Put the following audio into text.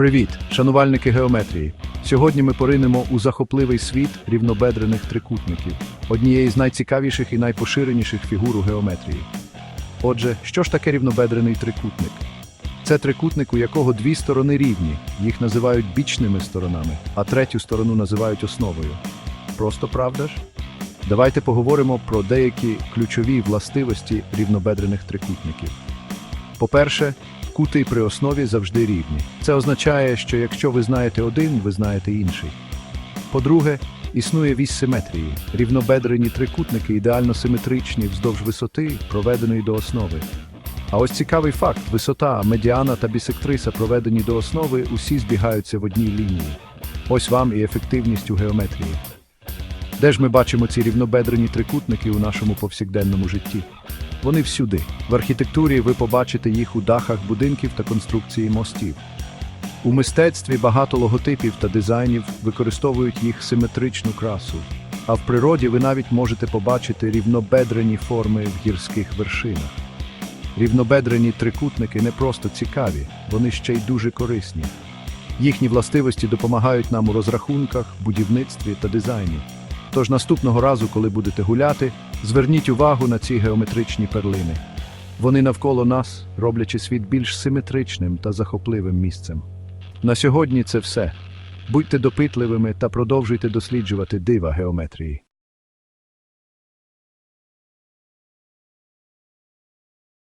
Привіт, шанувальники геометрії. Сьогодні ми поринемо у захопливий світ рівнобедрених трикутників, однієї з найцікавіших і найпоширеніших фігур у геометрії. Отже, що ж таке рівнобедрений трикутник? Це трикутник, у якого дві сторони рівні, їх називають бічними сторонами, а третю сторону називають основою. Просто правда ж? Давайте поговоримо про деякі ключові властивості рівнобедрених трикутників. По-перше, кути при основі завжди рівні. Це означає, що якщо ви знаєте один, ви знаєте інший. По-друге, існує вісь симетрії. Рівнобедрені трикутники ідеально симетричні вздовж висоти, проведеної до основи. А ось цікавий факт: висота, медіана та бісектриса, проведені до основи, усі збігаються в одній лінії. Ось вам і ефективність у геометрії. Де ж ми бачимо ці рівнобедрені трикутники у нашому повсякденному житті? Вони всюди. В архітектурі ви побачите їх у дахах будинків та конструкції мостів. У мистецтві багато логотипів та дизайнів використовують їх симетричну красу, а в природі ви навіть можете побачити рівнобедрені форми в гірських вершинах. Рівнобедрені трикутники не просто цікаві, вони ще й дуже корисні. Їхні властивості допомагають нам у розрахунках, будівництві та дизайні. Тож наступного разу, коли будете гуляти, зверніть увагу на ці геометричні перлини. Вони навколо нас, роблячи світ більш симетричним та захопливим місцем. На сьогодні це все. Будьте допитливими та продовжуйте досліджувати дива геометрії.